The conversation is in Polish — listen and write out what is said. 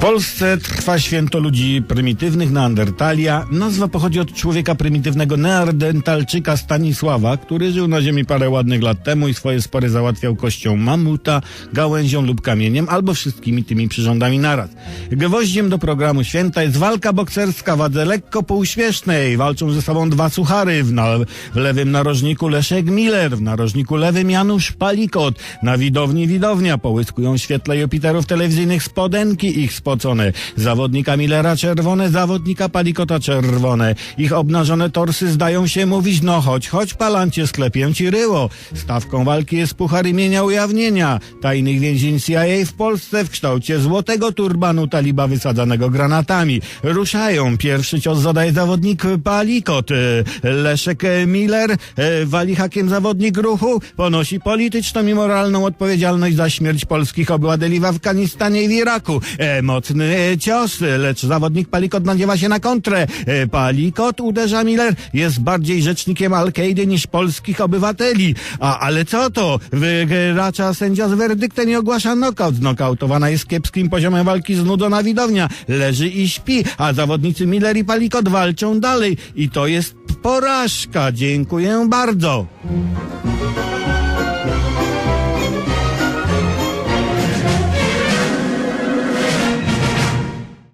Polsce trwa święto ludzi prymitywnych Neandertalia. Nazwa pochodzi od człowieka prymitywnego Neandertalczyka Stanisława, który żył na ziemi parę ładnych lat temu i swoje spory załatwiał kością mamuta, gałęzią lub kamieniem, albo wszystkimi tymi przyrządami naraz. Gwoździem do programu święta jest walka bokserska wadze lekko półśmiesznej. Walczą ze sobą dwa suchary. W, na, w lewym narożniku Leszek Miller, w narożniku lewym Janusz Palikot. Na widowni widownia połyskują świetle Jupiterów telewizyjnych spodenki ich spocone. Zawodnika Millera czerwone, zawodnika Palikota czerwone. Ich obnażone torsy zdają się mówić, no chodź, chodź palancie, sklepię ci ryło. Stawką walki jest puchar imienia ujawnienia. Tajnych więzień CIA w Polsce w kształcie złotego turbanu taliba wysadzanego granatami. Ruszają. Pierwszy cios zadaje zawodnik Palikot. Leszek Miller, e, wali hakiem zawodnik ruchu, ponosi polityczną i moralną odpowiedzialność za śmierć polskich obywateli w Afganistanie i w Iraku. E, e, cios, lecz zawodnik Palikot nadziewa się na kontrę. E, Palikot uderza Miller, jest bardziej rzecznikiem Al-Kaidy niż polskich obywateli. A, ale co to? Wygracza sędzia z werdyktem i ogłasza nokaut. Znokautowana jest kiepskim poziomem walki znudzona widownia. Leży i śpi, a zawodnicy Miller i Palikot walczą dalej. I to jest porażka. Dziękuję bardzo.